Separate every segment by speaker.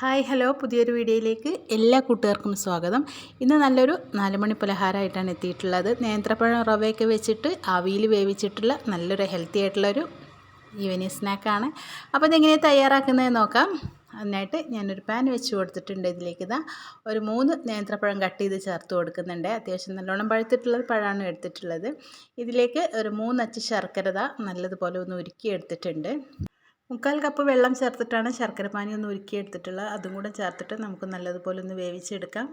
Speaker 1: Hi hello. പുതിയൊരു വീഡിയോയിലേക്ക് എല്ലാ കൂട്ടുകാർക്കും സ്വാഗതം. ഇന്ന് നല്ലൊരു നാലുമണി പലഹാരമായിട്ടാണ് എത്തിയിട്ടുള്ളത്. നേന്ത്രപ്പഴം റവയൊക്കെ വെച്ചിട്ട് ആവിയിൽ വേവിച്ചിട്ടുള്ള നല്ലൊരു ഹെൽത്തി ആയിട്ടുള്ളൊരു ഈവനിങ് സ്നാക്കാണ് അപ്പോൾ ഇതെങ്ങനെ തയ്യാറാക്കുന്നത് നോക്കാം. അതിനായിട്ട് ഞാനൊരു പാൻ വെച്ച് കൊടുത്തിട്ടുണ്ട്. ഇതിലേക്ക് ഇതാ ഒരു മൂന്ന് നേന്ത്രപ്പഴം കട്ട് ചെയ്ത് ചേർത്ത് കൊടുക്കുന്നുണ്ട്. അത്യാവശ്യം നല്ലോണം പഴുത്തിട്ടുള്ളത് പഴമാണ് എടുത്തിട്ടുള്ളത്. ഇതിലേക്ക് ഒരു മൂന്നച്ച് ശർക്കര നല്ലതുപോലെ ഒന്ന് ഉരുക്കി എടുത്തിട്ടുണ്ട്. മുക്കാൽ കപ്പ് വെള്ളം ചേർത്തിട്ടാണ് ശർക്കരപ്പാനി ഒന്ന് ഉരുക്കി എടുത്തിട്ടുള്ളത് അതും കൂടെ ചേർത്തിട്ട് നമുക്ക് നല്ലതുപോലെ ഒന്ന് വേവിച്ചെടുക്കാം.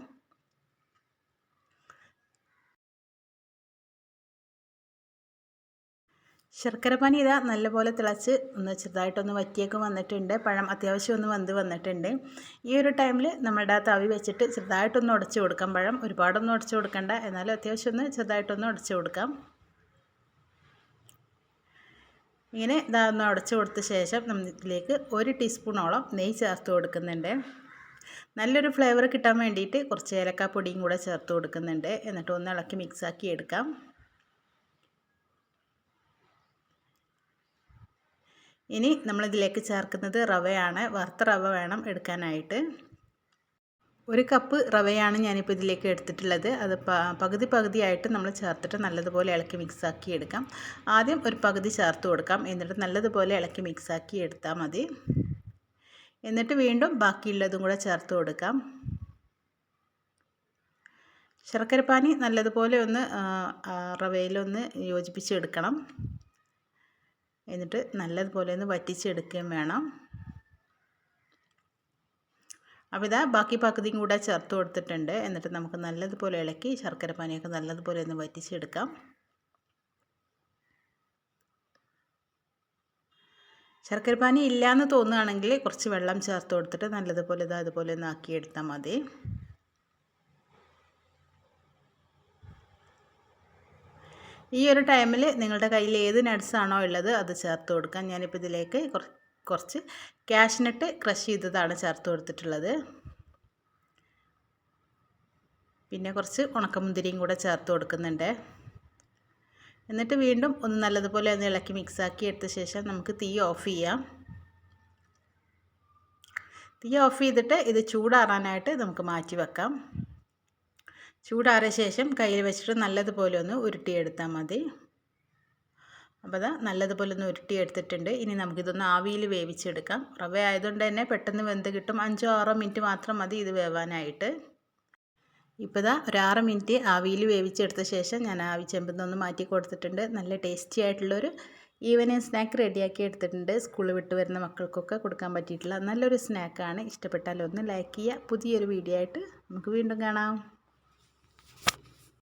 Speaker 1: ശർക്കരപ്പാനി ഇതാ നല്ലപോലെ തിളച്ച് ഒന്ന് ചെറുതായിട്ടൊന്ന് വറ്റിയൊക്കെ വന്നിട്ടുണ്ട്. പഴം അത്യാവശ്യം ഒന്ന് വന്ന് വന്നിട്ടുണ്ട്. ഈ ഒരു ടൈമിൽ നമ്മുടെ തവി വെച്ചിട്ട് ചെറുതായിട്ടൊന്ന് ഉടച്ചു കൊടുക്കാം. പഴം ഒരുപാടൊന്നും ഉടച്ചു കൊടുക്കണ്ട. എന്നാലും അത്യാവശ്യം ഒന്ന് ചെറുതായിട്ടൊന്ന് ഉടച്ചു കൊടുക്കാം. ഇങ്ങനെ ഇതാ ഒന്ന് അടച്ചു കൊടുത്ത ശേഷം നമ്മൾ ഇതിലേക്ക് ഒരു ടീസ്പൂണോളം നെയ്യ് ചേർത്ത് കൊടുക്കുന്നുണ്ട്. നല്ലൊരു ഫ്ലേവർ കിട്ടാൻ വേണ്ടിയിട്ട് കുറച്ച് ഏലക്കാപ്പൊടിയും കൂടെ ചേർത്ത് കൊടുക്കുന്നുണ്ട്. എന്നിട്ട് ഒന്ന് ഇളക്കി മിക്സാക്കി എടുക്കാം. ഇനി നമ്മളിതിലേക്ക് ചേർക്കുന്നത് റവയാണ്. വറുത്ത റവ വേണം എടുക്കാനായിട്ട്. ഒരു കപ്പ് റവയാണ് ഞാനിപ്പോൾ ഇതിലേക്ക് എടുത്തിട്ടുള്ളത്. അത് പകുതി പകുതിയായിട്ട് നമ്മൾ ചേർത്തിട്ട് നല്ലതുപോലെ ഇളക്കി മിക്സാക്കി എടുക്കാം. ആദ്യം ഒരു പകുതി ചേർത്ത് കൊടുക്കാം. എന്നിട്ട് നല്ലതുപോലെ ഇളക്കി മിക്സാക്കി എടുത്താൽ മതി. എന്നിട്ട് വീണ്ടും ബാക്കിയുള്ളതും കൂടെ ചേർത്ത് കൊടുക്കാം. ശർക്കരപ്പാനി നല്ലതുപോലെ ഒന്ന് റവയിലൊന്ന് യോജിപ്പിച്ചെടുക്കണം. എന്നിട്ട് നല്ലതുപോലെ ഒന്ന് വറ്റിച്ചെടുക്കുകയും വേണം. അപ്പോൾ ഇതാ ബാക്കി പകുതിയും കൂടെ ചേർത്ത് കൊടുത്തിട്ടുണ്ട്. എന്നിട്ട് നമുക്ക് നല്ലതുപോലെ ഇളക്കി ശർക്കര പാനിയൊക്കെ നല്ലതുപോലെ ഒന്ന് വറ്റിച്ചെടുക്കാം. ശർക്കര പാനി ഇല്ലയെന്ന് തോന്നുകയാണെങ്കിൽ കുറച്ച് വെള്ളം ചേർത്ത് കൊടുത്തിട്ട് നല്ലതുപോലെ ഇതാ അതുപോലെ ഒന്ന് ആക്കിയെടുത്താൽ മതി. ഈ ഒരു ടൈമിൽ നിങ്ങളുടെ കയ്യിൽ ഏത് നട്ട്സാണോ ഉള്ളത് അത് ചേർത്ത് കൊടുക്കാം. ഞാനിപ്പോൾ ഇതിലേക്ക് കുറച്ച് ക്യാഷ്നട്ട് ക്രഷ് ചെയ്തതാണ് ചേർത്ത് കൊടുത്തിട്ടുള്ളത്. പിന്നെ കുറച്ച് ഉണക്കമുന്തിരിയും കൂടെ ചേർത്ത് കൊടുക്കുന്നുണ്ട്. എന്നിട്ട് വീണ്ടും ഒന്ന് നല്ലതുപോലെ ഒന്ന് ഇളക്കി മിക്സാക്കി എടുത്ത ശേഷം നമുക്ക് തീ ഓഫ് ചെയ്യാം. തീ ഓഫ് ചെയ്തിട്ട് ഇത് ചൂടാറാനായിട്ട് നമുക്ക് മാറ്റി വെക്കാം. ചൂടാറിയ ശേഷം കയ്യിൽ വെച്ചിട്ട് നല്ലതുപോലെ ഒന്ന് ഉരുട്ടിയെടുത്താൽ മതി. അപ്പോൾ അതാ നല്ലതുപോലെ ഒന്ന് ഉരുട്ടിയെടുത്തിട്ടുണ്ട് ഇനി നമുക്കിതൊന്ന് ആവിയിൽ വേവിച്ചെടുക്കാം. റവ ആയതുകൊണ്ട് തന്നെ പെട്ടെന്ന് വെന്ത് കിട്ടും. അഞ്ചോ ആറോ മിനിറ്റ് മാത്രം മതി ഇത് വേവാനായിട്ട്. ഇപ്പോൾ ഇതാ ഒരു ആറ് മിനിറ്റ് ആവിയിൽ വേവിച്ചെടുത്ത ശേഷം ഞാൻ ആവി ചെമ്പിൽ മാറ്റി കൊടുത്തിട്ടുണ്ട്. നല്ല ടേസ്റ്റി ആയിട്ടുള്ളൊരു ഈവനിങ് സ്നാക്ക് റെഡിയാക്കി എടുത്തിട്ടുണ്ട്. സ്കൂളിൽ വിട്ട് വരുന്ന മക്കൾക്കൊക്കെ കൊടുക്കാൻ പറ്റിയിട്ടുള്ള നല്ലൊരു സ്നാക്കാണ്. ഇഷ്ടപ്പെട്ടാൽ ഒന്ന് ലൈക്ക് ചെയ്യുക. പുതിയൊരു വീഡിയോ ആയിട്ട് നമുക്ക് വീണ്ടും കാണാം.